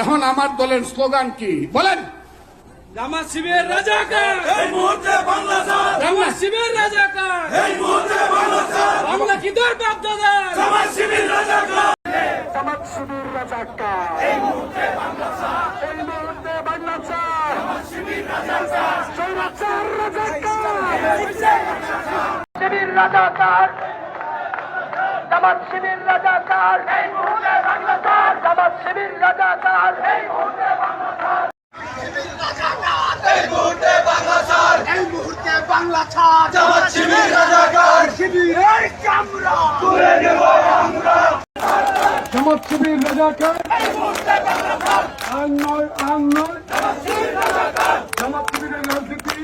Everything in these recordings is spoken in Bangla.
এখন আমার দলের স্লোগান কি? বলেন। শিবির রাজাকার। এই মুহূর্তে বাংলা ছাড়। জামাত শিবির রাজাকার। এই মুহূর্তে বাংলা ছাড়। বাংলা কি দর বাপ দাদা? জামাত শিবির রাজাকার। জামাত শিবির রাজাকার। এই মুহূর্তে বাংলা ছাড়। এই মুহূর্তে বাংলা ছাড়। জামাত শিবির রাজাকার। রাজাকার। শিবির রাজাকার। জামাত শিবির রাজাকার। এই মুহূর্তে বাংলা ছাড় জামাত শিবির রাজাকার। এই মুহূর্তে বাংলা এই মুহূর্তে বাংলা এই মুহূর্তে বাংলা ছাড় জামাত শিবির রাজাকার। শিবিরের জামাত আর নয় আর নয়। জামাত শিবিরের রাজনীতি।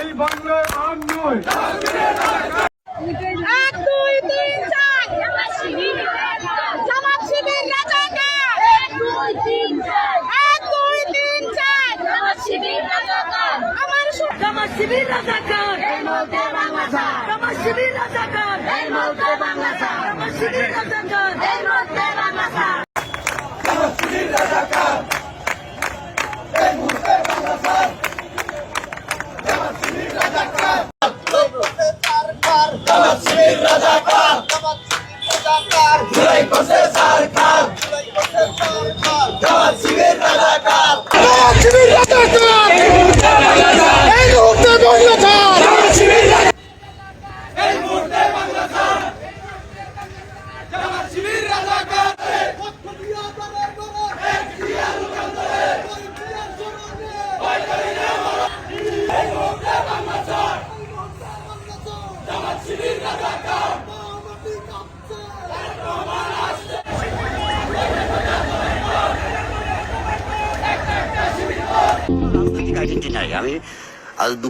এই বাংলায় আর নয় এক দুই তিন চার জামাত শিবির জামাত শিবির রাজাকার এক দুই তিন চার এক দুই তিন চার জামাত শিবির রাজাকার আমার সু- জামাত শিবির রাজাকার এই মুহূর্তে বাংলা ছাড় জামাত শিবির রাজাকার এই মুহূর্তে বাংলা ছাড় জামাত শিবির রাজাকার এই মুহূর্তে বাংলা ছাড় জামাত শিবির রাজাকার জুলাই করছে সরকার জামাত শিবির রাজাকার জামাত শিবির রাজাকার এই মুহূর্তে বাংলা ছাড় এই মুহূর্তে বাংলা ছাড় জামাত শিবির রাজাকার এই মুহূর্তে বাংলা ছাড় জামাত শিবির রাজাকার রাজনৈতিক আইডেন্টি নাই আমি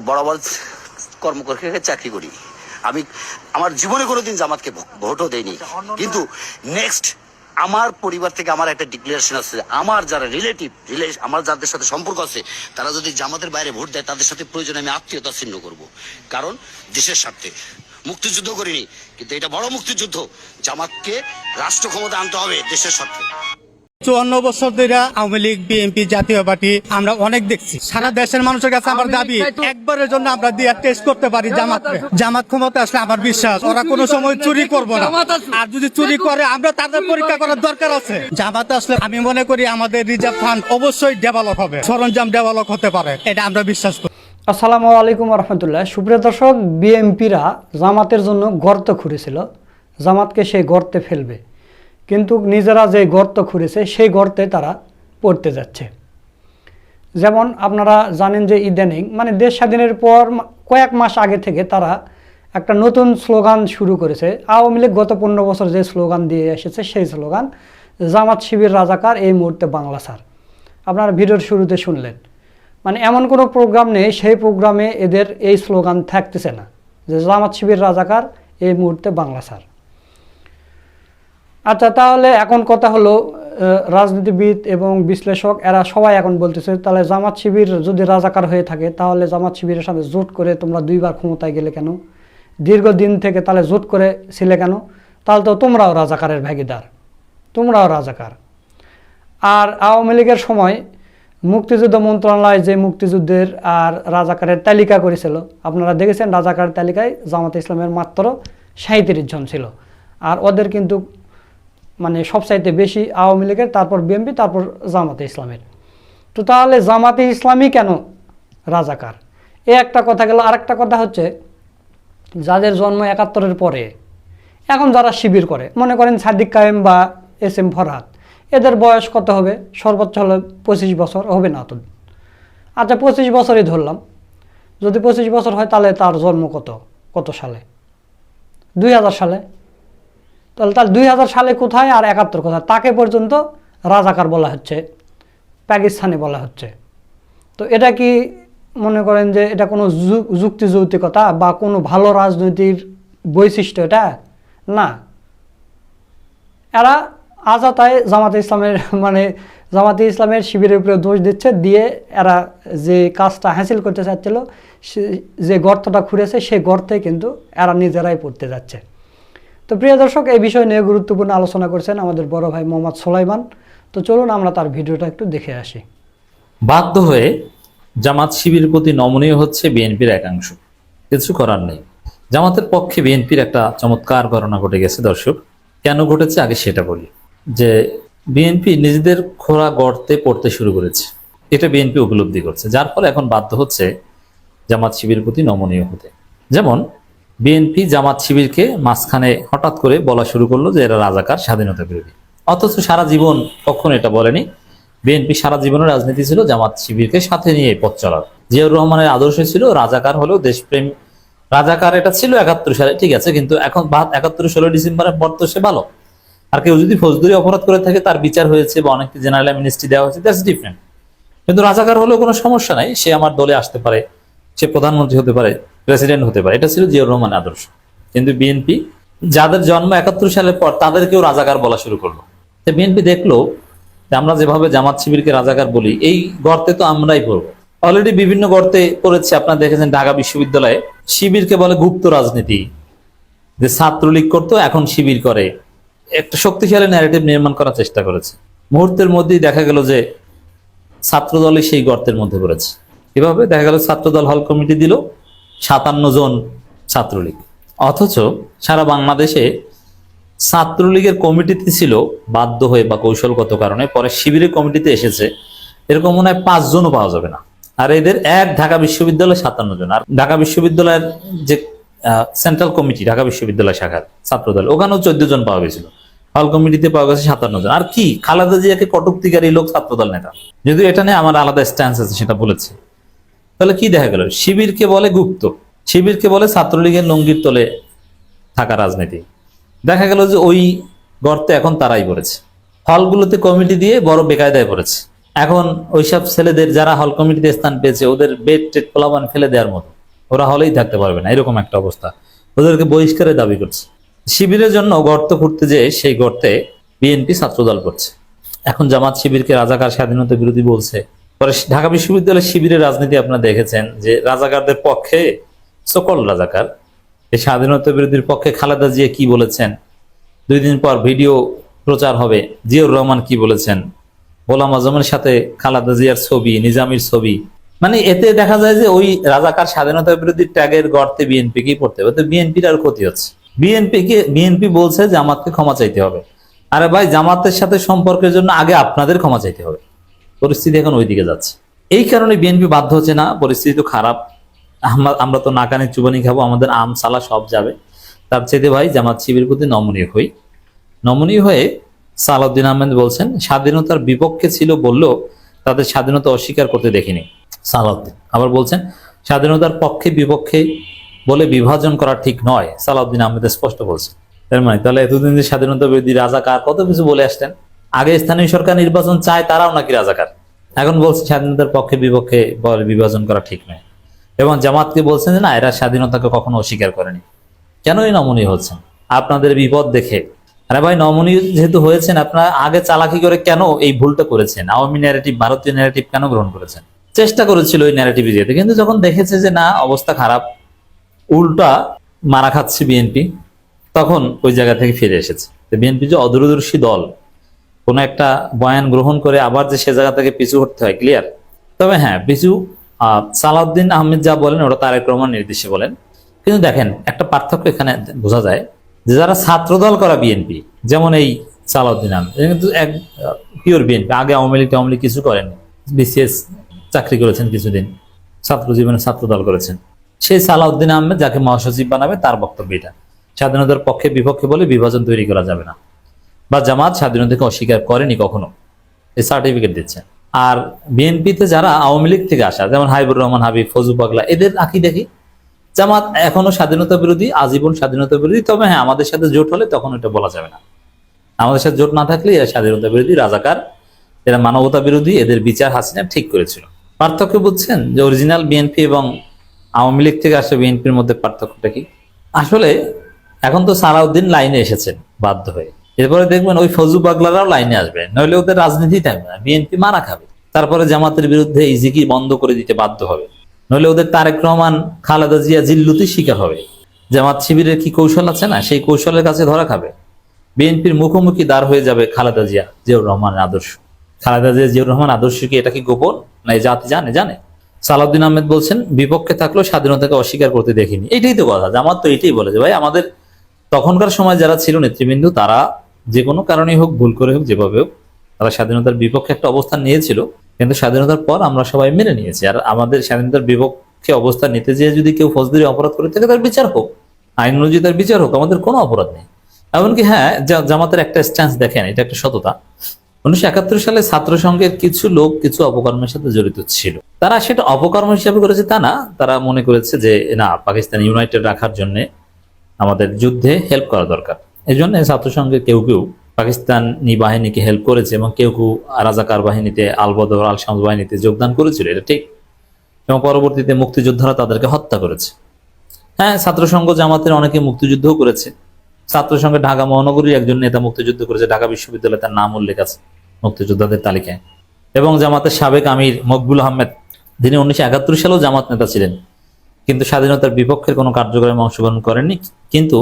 বরাবর কর্ম করে চাকরি করি। আমি আমার জীবনে কোনোদিন জামাতকে ভোটও দেইনি। কিন্তু নেক্সট আমার পরিবার থেকে আমার একটা ডিক্লারেশন আছে আমার যারা রিলেটিভ আমার যাদের সাথে সম্পর্ক আছে তারা যদি জামাতের বাইরে ভোট দেয় তাদের সাথে প্রয়োজনে আমি আত্মীয়তা ছিন্ন করব। কারণ দেশের স্বার্থে। মুক্তিযুদ্ধ করিনি কিন্তু এটা বড় মুক্তিযুদ্ধ। জামাতকে রাষ্ট্র ক্ষমতা আনতে হবে দেশের স্বার্থে। চুয়ান্ন বছর ধরে Awami League BNP Jatiya party আমরা অনেক দেখছি। সারা দেশের মানুষের কাছে আমার দাবি একবারের জন্য আমরা দিয়ে টেস্ট করতে পারি জামাত জামাত ক্ষমতা আসলে আমার বিশ্বাস ওরা কোনো সময় চুরি করব না। আর যদি চুরি করে আমরা তাদের পরীক্ষা করার দরকার আছে। জামাত আসলে আমি মনে করি আমাদের রিজার্ভ ফান্ড অবশ্যই ডেভেলপ হবে। সরঞ্জাম ডেভেলপ হতে পারে এটা আমরা বিশ্বাস করি। আসসালামু আলাইকুম রহমতুল্লাহ সুপ্রিয় দর্শক বিএমপিরা জামাতের জন্য গর্ত খুঁড়েছিল। জামাতকে সেই গর্তে ফেলবে। কিন্তু নিজেরা যে গর্ত খুঁড়েছে, সেই গর্তে তারা পড়তে যাচ্ছে। যেমন আপনারা জানেন যে ইদানিং মানে দেশ স্বাধীনের পর কয়েক মাস আগে থেকে তারা একটা নতুন স্লোগান শুরু করেছে। আওয়ামী লীগ গত পনেরো বছর যে স্লোগান দিয়ে এসেছে, সেই স্লোগান, জামাত শিবির রাজাকার, এই মুহূর্তে বাংলা স্যার। আপনারা ভিডিওর শুরুতে শুনলেন। মানে এমন কোনো প্রোগ্রাম নেই, সেই প্রোগ্রামে এদের এই স্লোগান থাকতেছে না যে জামাত শিবির রাজাকার, এই মুহূর্তে বাংলা স্যার। আচ্ছা তাহলে এখন কথা হলো রাজনীতিবিদ এবং বিশ্লেষক, এরা সবাই এখন বলতেছে, তাহলে জামাত শিবির যদি রাজাকার হয়ে থাকে, তাহলে জামাত শিবিরের সাথে জোট করে তোমরা দুইবার ক্ষমতায় গেলে কেন? দীর্ঘদিন থেকে তাহলে জোট করে ছিলে কেন? তাহলে তো তোমরাও রাজাকারের ভাগিদার। তোমরাও রাজাকার। আর আওয়ামী লীগের সময় মুক্তিযুদ্ধ মন্ত্রণালয় যে মুক্তিযুদ্ধের আর রাজাকারের তালিকা করেছিল, আপনারা দেখেছেন রাজাকারের তালিকায় জামাতে ইসলামের মাত্র সাঁত্রিশ জন ছিল। আর ওদের কিন্তু মানে সবচাইতে বেশি আওয়ামী লীগের, তারপর বিএনপি, তারপর জামাতে ইসলামের। তো তাহলে জামাতে ইসলামী কেন রাজাকার? এ একটা কথা গেল, আরেকটা কথা হচ্ছে, যাদের জন্ম একাত্তরের পরে, এখন যারা শিবির করে, মনে করেন সাদিক কায়েম বা এস এম ফরহাদ, এদের বয়স কত হবে? সর্বোচ্চ হলে পঁচিশ বছর, হবে না তো। আচ্ছা পঁচিশ বছরই ধরলাম। যদি পঁচিশ বছর হয়, তাহলে তার জন্ম কত? কত সালে? দুই হাজার সালে। তাহলে তার দুই হাজার সালে কোথায় আর একাত্তর কোথায়? তাকে পর্যন্ত রাজাকার বলা হচ্ছে, পাকিস্তানি বলা হচ্ছে। তো এটা কি মনে করেন যে এটা কোনো যু- যুক্তিযৌতিকতা বা কোনো ভালো রাজনৈতিক বৈশিষ্ট্য এটা? না। এরা আজাতায় জামাতে ইসলামের মানে জামাতে ইসলামের শিবিরের উপরে দোষ দিচ্ছে, দিয়ে এরা যে কাজটা হাসিল করতে চাচ্ছিল যে গর্তটা খুঁড়েছে সেই গর্তে কিন্তু এরা নিজেরাই পড়তে যাচ্ছে। তো প্রিয় দর্শক, এই বিষয় নিয়ে গুরুত্বপূর্ণ আলোচনা করছেন আমাদের বড় ভাই মোহাম্মদ সোলাইমান। তো চলুন আমরা তার ভিডিওটা একটু দেখে আসি। বাধ্য হয়ে জামাত শিবির প্রতি নমনীয় হচ্ছে বিএনপির একাংশ। কিছু করার নেই। জামাতের পক্ষে বিএনপির একটা চমৎকার ঘটনা ঘটে গেছে, দর্শক। কেন ঘটেছে? আগে সেটা বলি। যে বিএনপি নিজেদের খোরা গর্তে পড়তে শুরু করেছে। এটা বিএনপি উপলব্ধি করছে। যার ফলে এখন বাধ্য হচ্ছে জামাত শিবির প্রতি নমনীয় হতে। যেমন বিএনপি জামাত শিবিরকে মাঝখানে হঠাৎ করে বলা শুরু করল যে এরা রাজাকার, স্বাধীনতা বিরোধী। অথচ সারা জীবন কখনো এটা বলেনি। বিএনপি সারা জীবনের রাজনীতি ছিল জামাত শিবিরকে সাথে নিয়ে পথ চলার। জিয়াউর রহমানের আদর্শ ছিল রাজাকার হলেও দেশপ্রেম, রাজাকার এটা ছিল একাত্তর সালে, ঠিক আছে, কিন্তু এখন একাত্তর ষোলো ডিসেম্বরের পর তো সে ভালো। আর কেউ যদি ফৌজদারি অপরাধ করে থাকে, তার বিচার হয়েছে বা অনেককে জেনারেল অ্যামনিস্টি দেওয়া হয়েছে দ্যাটস ডিফারেন্ট কিন্তু রাজাকার হলেও কোনো সমস্যা নাই, সে আমার দলে আসতে পারে, সে প্রধানমন্ত্রী হতে পারে। প্রেসিডেন্ট হতে পারে। এটা ছিল জিয়াউর রহমান আদর্শ। কিন্তু বিএনপি, যাদের জন্ম একাত্তর সালের পর, তাদেরকেও রাজাকার বলা শুরু করল। তো বিএনপি দেখল আমরা যেভাবে জামাত শিবিরকে রাজাকার বলি, এই গর্তে তো আমরাই পড়ব। অলরেডি বিভিন্ন গর্তে পড়েছে, আপনারা দেখেছেন ঢাকা বিশ্ববিদ্যালয়ে শিবিরকে বলে গুপ্ত রাজনীতি। যে ছাত্রলীগ করতো, এখন শিবির করে। একটা শক্তিশালী ন্যারেটিভ নির্মাণ করার চেষ্টা করেছে। মুহূর্তের মধ্যেই দেখা গেল যে ছাত্রদলই সেই গর্তের মধ্যে পড়েছে। এভাবে দেখা গেল ছাত্রদল হল কমিটি দিল সাতান্ন জন ছাত্রলীগ। অথচ সারা বাংলাদেশে ছাত্রলীগের কমিটিতে ছিল বাধ্য হয়ে বা কৌশলগত কারণে, পরে শিবিরের কমিটিতে এসেছে, এরকম মনে হয় পাঁচজনও পাওয়া যাবে না। আর এদের এক ঢাকা বিশ্ববিদ্যালয় সাতান্ন জন। আর ঢাকা বিশ্ববিদ্যালয়ের যে সেন্ট্রাল কমিটি, ঢাকা বিশ্ববিদ্যালয় শাখার ছাত্রদল, ওখানেও চোদ্দ জন পাওয়া গেছিল। হল কমিটিতে পাওয়া গেছে সাতান্ন জন। আর কি? খালেদা জিয়াকে কটুক্তিকারী লোক ছাত্রদল নেতা। যদি এটা নিয়ে আমার আলাদা স্ট্যান্স আছে, সেটা বলেছে। তাহলে কি দেখা গেল? শিবিরকে বলে গুপ্ত। শিবিরকে বলে ছাত্রলীগের লঙ্গির তলে থাকা রাজনীতি। দেখা গেল যে ওই গর্তে এখন তারাই পড়েছে। হলগুলোতে কমিটি দিয়ে বড় বেকায়দায় পড়েছে। এখন ওইসব ছেলেদের যারা হল কমিটিতে স্থান পেয়েছে, ওদের বেড টেট পোলাবান ফেলে দেওয়ার মতো। ওরা হলেই থাকতে পারবে না, এরকম একটা অবস্থা। ওদেরকে বহিষ্কারের দাবি করছে। শিবিরের জন্য গর্ত খুঁড়তে যেয়ে সেই গর্তে বিএনপি ছাত্রদল করছে। এখন জামাত শিবিরকে রাজাকার স্বাধীনতা বিরোধী বলছে। পরে ঢাকা বিশ্ববিদ্যালয়ের শিবিরের রাজনীতি আপনারা দেখেছেন যে রাজাকারদের পক্ষে সকল রাজাকার এই স্বাধীনতা বিরোধীর পক্ষে খালেদা জিয়া কি বলেছেন, দুই দিন পর ভিডিও প্রচার হবে, জিয়াউর রহমান কি বলেছেন, গোলাম আজমের সাথে খালেদা জিয়ার ছবি, নিজামির ছবি। মানে এতে দেখা যায় যে ওই রাজাকার স্বাধীনতা বিরোধী ট্যাগের গর্তে বিএনপি কি পড়তে হবে, তো বিএনপির আর ক্ষতি হচ্ছে। বিএনপি কে বিএনপি বলছে জামাতকে ক্ষমা চাইতে হবে। আরে ভাই, জামাতের সাথে সম্পর্কের জন্য আগে আপনাদের ক্ষমা চাইতে হবে। পরিস্থিতি এখন ওইদিকে যাচ্ছে। এই কারণে বিএনপি বাধ্য হচ্ছে না, পরিস্থিতি তো খারাপ। আমরা আমরা তো নাকানি চুবানি খাব, আমাদের আম, সালা সব যাবে। তার চাইতে ভাই জামাত শিবির প্রতি নমনীয় হই। নমনীয় হয়ে সালাউদ্দিন আহমেদ বলছেন, স্বাধীনতার বিপক্ষে ছিল বললেও তাদের স্বাধীনতা অস্বীকার করতে দেখিনি সালাউদ্দিন। আবার বলছেন, স্বাধীনতার পক্ষে বিপক্ষে বলে বিভাজন করা ঠিক নয়, সালাউদ্দিন আহমেদ স্পষ্ট বলছেন। এর মানে তাহলে এতদিন যে স্বাধীনতা বিরোধী রাজাকার কত কিছু বলে আসতেন? আগে স্থানীয় সরকার নির্বাচন চায়, তারাও নাকি রাজাকার। এখন বলছে স্বাধীনতার পক্ষে বিপক্ষে বিভাজন করা ঠিক নয়। এবং জামাতকে বলছেন যে, না, এরা স্বাধীনতাকে কখনো অস্বীকার করেনি। কেন এই নমনীয় হচ্ছেন? আপনাদের বিপদ দেখে। আরে ভাই, নমনীয় যেহেতু হয়েছেন, আপনারা আগে চালাকি করে কেন এই ভুলটা করেছেন? আওয়ামী ন্যারেটিভ ভারতীয় ন্যারেটিভ কেন গ্রহণ করেছেন? চেষ্টা করেছিল ওই ন্যারেটিভে যেতে, কিন্তু যখন দেখেছে যে, না, অবস্থা খারাপ, উল্টা মারা খাচ্ছে বিএনপি, তখন ওই জায়গা থেকে ফিরে এসেছে। বিএনপি যে অদূরদর্শী দল কোনো একটা বয়ান গ্রহণ করে আবার যে সে জায়গা থেকে পিছু হটতে হয় ক্লিয়ার তবে হ্যাঁ পিছু সালাউদ্দিন আহমেদ যা বলেন ওটা তারেক রহমান নির্দেশে বলেন। কিন্তু দেখেন, একটা পার্থক্য এখানে বোঝা যায় যে যারা ছাত্রদল করা বিএনপি, যেমন এই সালাউদ্দিন আহমেদ কিন্তু এক পিওর বিএনপি, আগে আওয়ামী লীগ টাওয়ামী লীগ কিছু করেন বিসিএস চাকরি করেছেন কিছুদিন, ছাত্র জীবনে ছাত্রদল করেছেন। সেই সালাউদ্দিন আহমেদ যাকে মহাসচিব বানাবে, তার বক্তব্য এটা। স্বাধীনতার পক্ষে বিপক্ষে বলে বিভাজন তৈরি করা যাবে না। বা জামাত স্বাধীনতাকে অস্বীকার করেনি কখনো এই সার্টিফিকেট দিচ্ছে। আর বিএনপিতে যারা আওয়ামী লীগ থেকে আসা, যেমন হাইবুর রহমান, হাবিব ফজু পাগলা, এদের আঁকি দেখি জামাত এখনও স্বাধীনতা বিরোধী, আজীবন স্বাধীনতা বিরোধী, তবে হ্যাঁ আমাদের সাথে জোট হলে তখন এটা বলা যাবে না। আমাদের সাথে জোট না থাকলে এরা স্বাধীনতা বিরোধী, রাজাকার, এরা মানবতা বিরোধী, এদের বিচার হাসিনা ঠিক করেছিল। পার্থক্য বুঝছেন যে অরিজিনাল বিএনপি এবং আওয়ামী লীগ থেকে আসা বিএনপির মধ্যে পার্থক্যটা কি? আসলে এখন তো সালাউদ্দিন লাইনে এসেছেন, বাধ্য হয়ে। এরপরে দেখবেন ওই ফজু পাগলারাও লাইনে আসবে নইলে ওদের রাজনীতি থাকবে না, বিএনপি মারা খাবে। তারপরে জামাতের বিরুদ্ধে এই জিকির বন্ধ করে দিতে বাধ্য হবে। নইলে ওদের তারেক রহমান, খালেদা জিয়া জিল্লুতি শিকার হবে। জামাত শিবিরের কি কৌশল আছে না? সেই কৌশলের কাছে ধরা খাবে। বিএনপির মুখোমুখি দাঁড় হয়ে যাবে খালেদা জিয়া, জিয়াউর রহমানের আদর্শ। খালেদা জিয়া, জিয়াউর রহমান আদর্শ কি এটা কি গোপন? না, এই জাতি জানে জানে। সালাউদ্দিন আহমেদ বলছেন, বিপক্ষে থাকলেও স্বাধীনতাকে অস্বীকার করতে দেখিনি। এটাই তো কথা, জামাত তো এটাই বলে যে ভাই, আমাদের তখনকার সময় যারা ছিল নেতৃবৃন্দ, তারা যে কোনো কারণেই হোক, ভুল করে হোক, যেভাবে হোক, তারা স্বাধীনতার বিপক্ষে একটা অবস্থান নিয়েছিল। কিন্তু স্বাধীনতার পর আমরা সবাই মেনে নিয়েছি। আর আমাদের স্বাধীনতার বিপক্ষে অবস্থান নিতে যেয়ে যদি কেউ ফৌজদারি অপরাধ করে থাকে তার বিচার হোক। আইন অনুযায়ী তার বিচার হোক, আমাদের কোনো অপরাধ নেই। এমনকি হ্যাঁ জামাতের একটা স্ট্যান্স দেখেন, এটা একটা সততা। উনিশশো একাত্তর সালে ছাত্র সংঘের কিছু লোক, কিছু অপকর্মের সাথে জড়িত ছিল। তারা সেটা অপকর্ম হিসাবে করেছে তা না, তারা মনে করেছে যে, না, পাকিস্তান ইউনাইটেড রাখার জন্য আমাদের যুদ্ধে হেল্প করা দরকার। এই জন্য ছাত্র সংঘের কেউ কেউ পাকিস্তানি বাহিনীকে হেল্প করেছে এবং কেউ কেউ রাজাকার বাহিনীতে আলবদর আল শামস বাহিনীতে যোগদান করেছিল, এটা ঠিক। এবং পরবর্তীতে মুক্তিযোদ্ধারা তাদেরকে হত্যা করেছে। হ্যাঁ ছাত্র সংঘ জামাতের অনেকে মুক্তিযুদ্ধও করেছে। ছাত্র সংঘে ঢাকা মহানগরীর একজন নেতা মুক্তিযুদ্ধ করেছে, ঢাকা বিশ্ববিদ্যালয়ে তার নাম উল্লেখ আছে মুক্তিযোদ্ধাদের তালিকায়। এবং জামাতের সাবেক আমির মকবুল আহমেদ, যিনি উনিশশো একাত্তর সালেও জামাত নেতা ছিলেন, কিন্তু স্বাধীনতার বিপক্ষের কোনো কার্যক্রমে অংশগ্রহণ করেননি। কিন্তু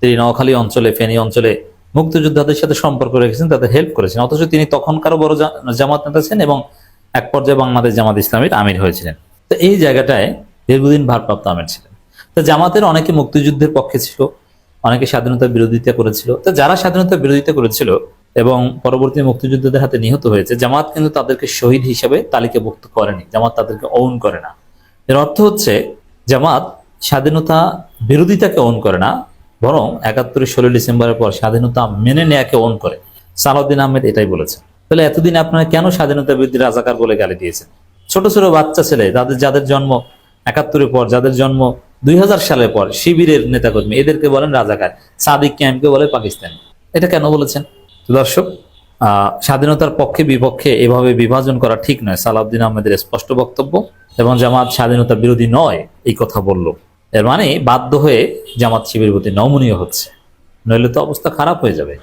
তিনি নোয়াখালী অঞ্চলে, ফেনী অঞ্চলে মুক্তিযোদ্ধাদের সাথে সম্পর্ক রেখেছেন, তাদের হেল্প করেছেন। অথচ তিনি তখনকারও বড় জামাত নেতা ছিলেন এবং এক পর্যায়ে বাংলাদেশ জামাত ইসলামীর আমির হয়েছিলেন। তো এই জায়গাটায় দীর্ঘদিন ভারপ্রাপ্ত আমির ছিলেন। তো জামাতের অনেকে মুক্তিযুদ্ধের পক্ষে ছিল, অনেকে স্বাধীনতার বিরোধিতা করেছিল। তো যারা স্বাধীনতার বিরোধিতা করেছিল এবং পরবর্তী মুক্তিযুদ্ধদের হাতে নিহত হয়েছে, জামাত কিন্তু তাদেরকে শহীদ হিসেবে তালিকাভুক্ত করেনি। জামাত তাদেরকে অউন করে না। এর অর্থ হচ্ছে, জামাত স্বাধীনতা বিরোধিতাকে অন করে না বরং একাত্তরের ষোলো ডিসেম্বরের পর স্বাধীনতা মেনে নেয়াকে অন করে। সালাউদ্দিন আহমেদ এটাই বলেছেন। তাহলে এতদিন আপনারা কেন স্বাধীনতা বিরোধী রাজাকার বলে গালি দিয়েছেন? ছোট ছোট বাচ্চা ছেলে, যাদের যাদের জন্ম একাত্তরের পর, যাদের জন্ম দুই হাজার সালের পর, শিবিরের নেতাকর্মী, এদেরকে বলেন রাজাকার, সাদিক ক্যাম্পকে বলে পাকিস্তান। এটা কেন বলেছেন? দর্শক স্বাধীনতার পক্ষে বিপক্ষে এভাবে বিভাজন করা ঠিক নয়, সালাউদ্দিন আহমেদের স্পষ্ট বক্তব্য। এবং জামাত স্বাধীনতা বিরোধী নয়, এই কথা বলল। এর মানে বাধ্য হয়ে জামাত শিবির প্রতি নমনীয় হচ্ছে। নইলে তো অবস্থা খারাপ হয়ে যাবে।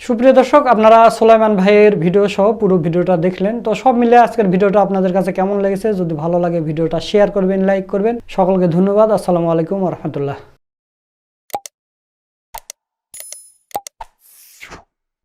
সুপ্রিয় দর্শক, আপনারা সোলাইমান ভাইয়ের ভিডিও সহ পুরো ভিডিওটা দেখলেন। তো সব মিলে আজকের ভিডিওটা আপনাদের কাছে কেমন লেগেছে? যদি ভালো লাগে ভিডিওটা শেয়ার করবেন লাইক করবেন। সকলকে ধন্যবাদ। আসসালামু আলাইকুম রহমতুল্লাহ।